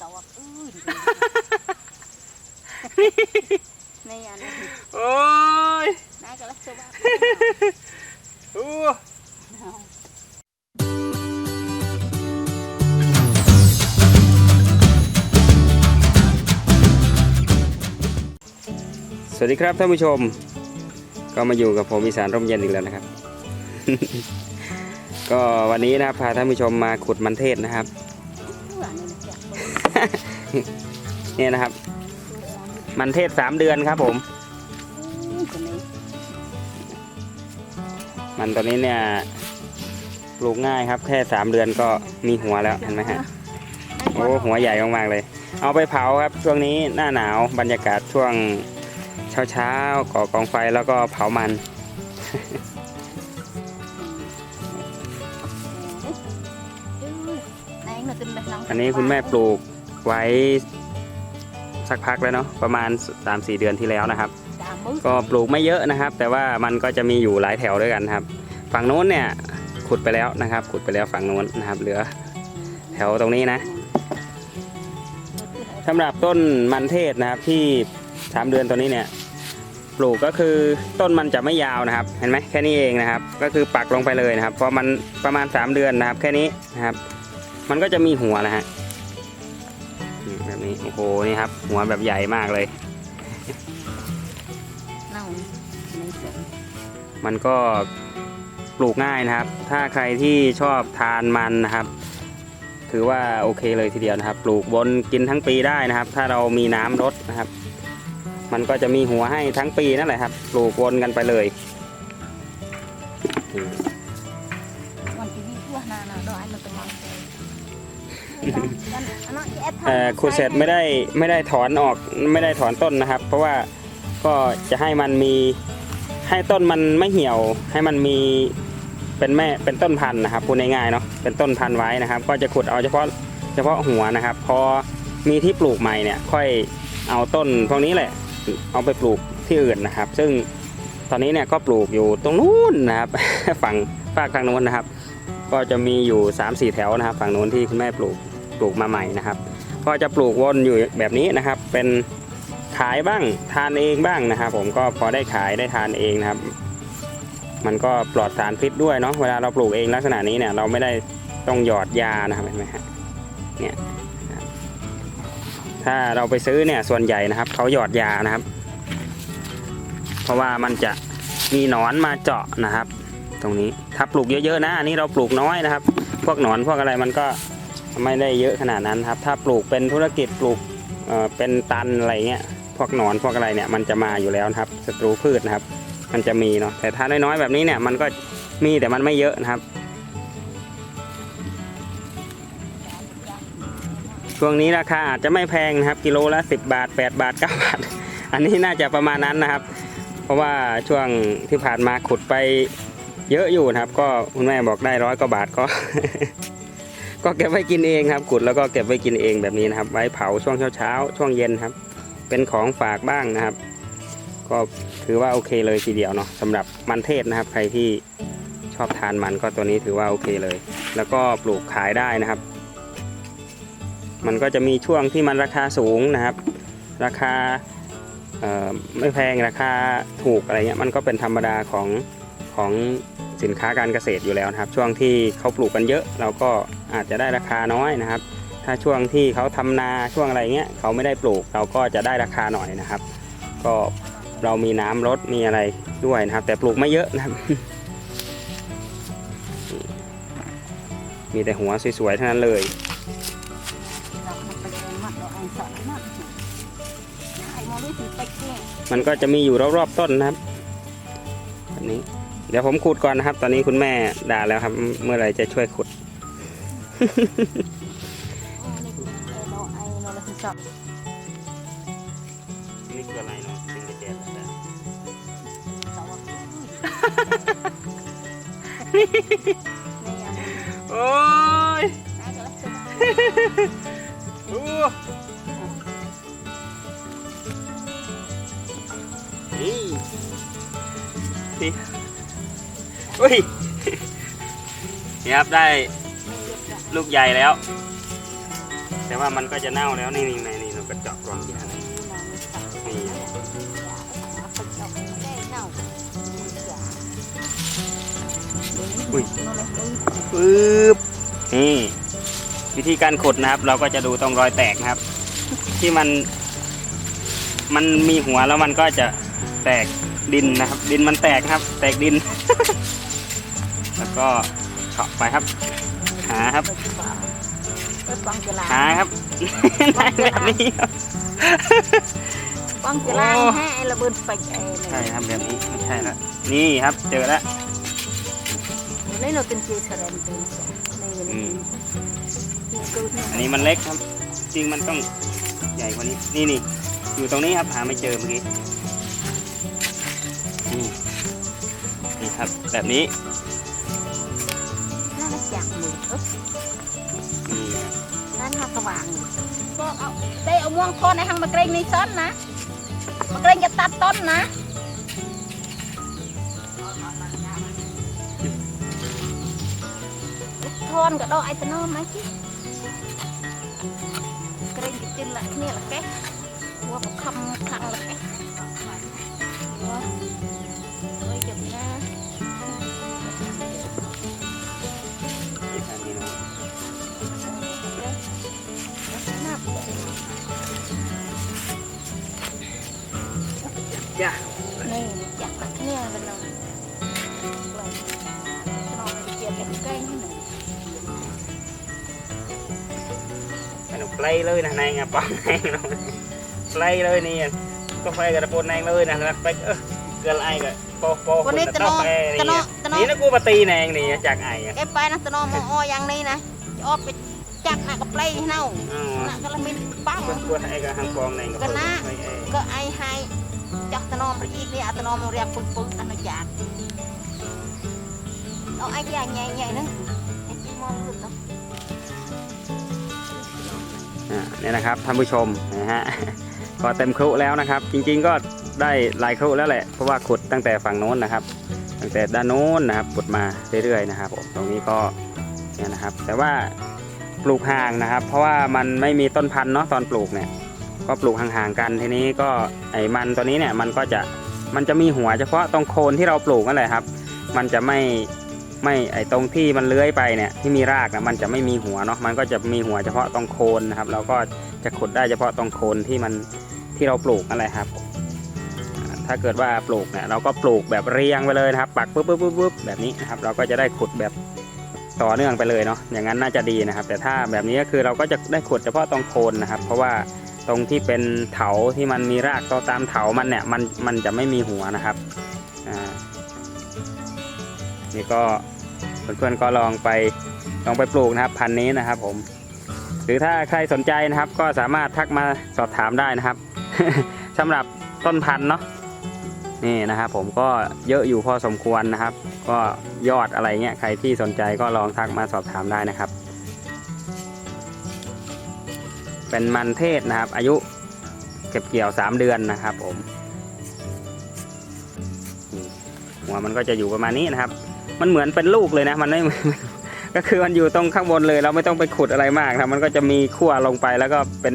ตอกอื้นในอันนี้โอ้ยนายก็รักสบายโอ้สวัสดีครับท่านผู้ชม ก็มาอยู่กับผมอีสานร่มเย็นอีกแล้วนะครับ ก็วันนี้นะครับพาท่านผู้ชมมาขุดมันเทศนะครับ เนี่ยนะครับ มันเทศสามเดือนครับผม มันตัวนี้เนี่ยปลูกง่ายครับ แค่สามเดือนก็มีหัวแล้วเห็นไหมฮะโอ้หัวใหญ่มากๆเลย เอาไปเผาครับ ช่วงนี้หน้าหนาวบรรยากาศช่วงเช้าเช้าๆก่อกองไฟแล้วก็เผามันอันนี้คุณแม่ปลูก ไว้สักพักแล้วเนาะประมาณ 3-4 เดือนที่แล้วนะครับ ก็ปลูกไม่เยอะนะครับ แต่ว่ามันก็จะมีอยู่หลายแถวด้วยกันครับ ฝั่งโน้นเนี่ยขุดไปแล้วนะครับ ขุดไปแล้วฝั่งโน้นนะครับ เหลือแถวตรงนี้นะสำหรับต้นมันเทศนะครับที่สามเดือนตัวนี้เนี่ยปลูกก็คือต้นมันจะไม่ยาวนะครับ เห็นไหมแค่นี้เองนะครับ ก็คือปักลงไปเลยนะครับเพราะมันประมาณ 3 เดือนนะครับ แค่นี้นะครับ มันก็จะมีหัวนะฮะอืมแบบนี้โอ้โหนี่ครับ หัวแบบใหญ่มากเลยมันก็ปลูกง่ายนะครับ ถ้าใครที่ชอบทานมันนะครับ ถือว่าโอเคเลยทีเดียวนะครับ ปลูกบนกินทั้งปีได้นะครับ ถ้าเรามีน้ำรดนะครับ มันก็จะมีหัวให้ทั้งปีนั่นแหละครับ ปลูกวนกันไปเลยอืมเอ่อขุดเสร็จไม่ได้ไม่ได้ถอนออกไม่ได้ถอนต้นนะครับ เพราะว่าก็จะให้มันมีให้ต้นมันไม่เหี่ยว ให้มันมีเป็นแม่เป็นต้นพันธุ์นะครับพูดง่ายๆเนาะเป็นต้นพันธุ์ไว้นะครับ ก็จะขุดเอาเฉพาะเฉพาะหัวนะครับ พอมีที่ปลูกใหม่เนี่ยค่อยเอาต้นพวกนี้แหละ เอาไปปลูกที่อื่นนะครับ ซึ่งตอนนี้เนี่ยก็ปลูกอยู่ตรงนู้นนะครับ ฝั่งฝากทางโน้นนะครับ ก็จะมีอยู่ 3 4 แถวนะครับ ฝั่งโน้นที่คุณแม่ปลูก ปลูกมาใหม่นะครับ ก็จะปลูกวนอยู่แบบนี้นะครับ เป็นขายบ้างทานเองบ้างนะครับ ผมก็พอได้ขายได้ทานเองนะครับ มันก็ปลอดสารพิษด้วยเนาะเวลาเราปลูกเองลักษณะนี้เนี่ยเราไม่ได้ต้องหยอดยานะครับเห็นไหมฮะเนี่ยถ้าเราไปซื้อเนี่ยส่วนใหญ่นะครับเขาหยอดยานะครับ เพราะว่ามันจะมีหนอนมาเจาะนะครับ ตรงนี้ถ้าปลูกเยอะๆนะอันนี้เราปลูกน้อยนะครับ พวกหนอนพวกอะไรมันก็ ไม่ได้เยอะขนาดนั้นครับ ถ้าปลูกเป็นธุรกิจปลูกเเป็นตันอะไรเงี้ยพวกหนอนพวกอะไรเนี่ยมันจะมาอยู่แล้วนะครับศัตรูพืชนะครับ มันจะมีเนาะแต่ถ้าน้อยๆแบบนี้เนี่ยมันก็มีแต่มันไม่เยอะนะครับช่วงนี้ราคาอาจจะไม่แพงนะครับ กิโลละ 10 บาท 8 บาท 9 บาท อันนี้น่าจะประมาณนั้นนะครับ เพราะว่าช่วงที่ผ่านมาขุดไปเยอะอยู่นะครับ ก็คุณแม่บอกได้ร้อยกว่าบาทก็ ก็เก็บไว้กินเองครับขุดแล้วก็เก็บไว้กินเองแบบนี้นะครับ ไว้เผาช่วงเช้าๆช่วงเย็นครับ เป็นของฝากบ้างนะครับ ก็ถือว่าโอเคเลยทีเดียวเนาะสำหรับมันเทศนะครับ ใครที่ชอบทานมันก็ตัวนี้ถือว่าโอเคเลย แล้วก็ปลูกขายได้นะครับ มันก็จะมีช่วงที่มันราคาสูงนะครับ ราคาไม่แพงราคาถูกอะไรเงี้ยมันก็เป็นธรรมดาของของ สินค้าการเกษตรอยู่แล้วนะครับ ช่วงที่เขาปลูกกันเยอะ เราก็อาจจะได้ราคาน้อยนะครับ ถ้าช่วงที่เขาทำนาช่วงอะไรเงี้ยเขาไม่ได้ปลูกเราก็จะได้ราคาหน่อยนะครับ ก็เรามีน้ำรดมีอะไรด้วยนะครับ แต่ปลูกไม่เยอะนะครับ มีแต่หัวสวยๆเท่านั้นเลยมันก็จะมีอยู่รอบๆต้นนะครับแบบนี้ เดี๋ยวผมขุดก่อนนะครับ ตอนนี้คุณแม่ด่าแล้วครับ เมื่อไรจะช่วยขุด นี่คืออะไรเนาะสิงกระเจ็ดโอ้ยโอ้นี่ อุ้ยนี่ครับได้ลูกใหญ่แล้ว แต่ว่ามันก็จะเน่าแล้วนี่นี่ในนี่เราก็เจาะกล่องยานี่อนสับอย่าเอาไปเจาะได้เน่าอย่าอุ้ยปึ๊บนี่วิธีการขุดนะครับ เราก็จะดูตรงรอยแตกนะครับ ที่มัน มันมีหัวแล้วมันก็จะแตกดินนะครับ ดินมันแตกครับ แตกดิน แล้วก็เฉาะไปครับ หาครับ ไปดีกว่าไปฟังจะลาหาครับได้แบบนี้ครับ ฟังจะลาให้ไอ้ระเบิดไปไอ้ใช่เลยครับแบบนี้ไม่ใช่แล้วนี่ครับเจอแล้วนี่เราเป็นเจสเรนเป็นนี่อืนี่มนี่กูนี่อันนี้มันเล็กครับ จริงมันต้องใหญ่กว่านี้นี่นี่อยู่ตรงนี้ครับหาไม่เจอเมื่อกี้นี่นี่ครับแบบนี้น่าจะ ហ្នឹងហាក់ក្បាំងបងអត់ទេអមួងធន់ឲ្យហាំងមកក្រែងនេះសិនណាមកក្រែងគេតាត់តុនណាធន់ក៏ដកឯតណោមកជីក្រែងគេជិនលក្ខគ្នាលកេះព្រោះបខំខាងលកេះអើយចាំណា ไกลเลยนะนายงาปังนายเราไกลเลยนี่ก็ไฟกระโปนนายเลยนะแล้วไปเออเกินไอ้ก็โปโปวันนี้ตะโนไปตะโนนี่ตะโนนี่นะกูมาตีแนงนี่จากไอ้อะเอ้ไปนะตะโนมออย่างนี้นะจะออกไปจักหนักกับเปลยให้เน่าอ๋อหนักก็ละมินปั้งกูไอ้ก็หังฟองนายก็ก็นะไอ้ไอ้ก็ไอให้จักตะโนมไปอีกนี่อะตะโนมเรียกปุ๊บปุ๊บอันนั้นจากเอาไอ้ที่ใหญ่ใหญ่ๆนึงไอ้ที่มองขึ้นเนาะอ่า เนี่ยนะครับท่านผู้ชมนะฮะก็เต็มครุแล้วนะครับ จริงๆก็ได้หลายครุแล้วแหละเพราะว่าขุดตั้งแต่ฝั่งโน้นนะครับ ตั้งแต่ด้านโน้นนะครับขุดมาเรื่อยๆนะครับผมตรงนี้ก็เนี่ยนะครับ แต่ว่าปลูกห่างนะครับ เพราะว่ามันไม่มีต้นพันธุ์เนาะตอนปลูกเนี่ย ก็ปลูกห่างๆกันทีนี้ก็ไอ้มันตัวนี้เนี่ยมันก็จะมันจะมีหัวเฉพาะตรงโคนที่เราปลูกนั่นแหละครับ มันจะไม่ ไม่ไอ้ตรงที่มันเลื้อยไปเนี่ยที่มีรากนะมันจะไม่มีหัวเนาะมันก็จะมีหัวเฉพาะตรงโคนนะครับ เราก็จะขุดได้เฉพาะตรงโคนที่มันที่เราปลูกนั่นแหละครับ ถ้าเกิดว่าปลูกเนี่ยเราก็ปลูกแบบเรียงไปเลยนะครับ ปักปุ๊บปุ๊บปุ๊บปุ๊บแบบนี้นะครับ เราก็จะได้ขุดแบบต่อเนื่องไปเลยเนาะอย่างนั้นน่าจะดีนะครับ แต่ถ้าแบบนี้ก็คือเราก็จะได้ขุดเฉพาะตรงโคนนะครับ เพราะว่าตรงที่เป็นเถาที่มันมีรากต่อตามเถามันเนี่ยมันมันจะไม่มีหัวนะครับอ่า นี่ก็เพื่อนๆก็ลองไปลองไปปลูกนะครับ พันธุ์นี้นะครับ ผม หรือถ้าใครสนใจนะครับ ก็สามารถทักมาสอบถามได้นะครับสำหรับต้นพันธุ์เนาะนี่นะครับ ผมก็เยอะอยู่พอสมควรนะครับ ก็ยอดอะไรเงี้ยใครที่สนใจก็ลองทักมาสอบถามได้นะครับ เป็นมันเทศนะครับ อายุเก็บเกี่ยว 3 เดือนนะครับ ผมหัวมันก็จะอยู่ประมาณนี้นะครับ มันเหมือนเป็นลูกเลยนะ มันไม่ ก็คือมันอยู่ตรงข้างบนเลย เราไม่ต้องไปขุดอะไรมากครับมันก็จะมีขั้วลงไปแล้วก็เป็น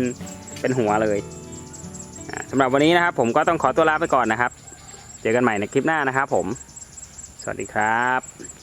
เป็นหัวเลยอ่าสำหรับวันนี้นะครับ ผมก็ต้องขอตัวลาไปก่อนนะครับ เจอกันใหม่ในคลิปหน้านะครับผม สวัสดีครับ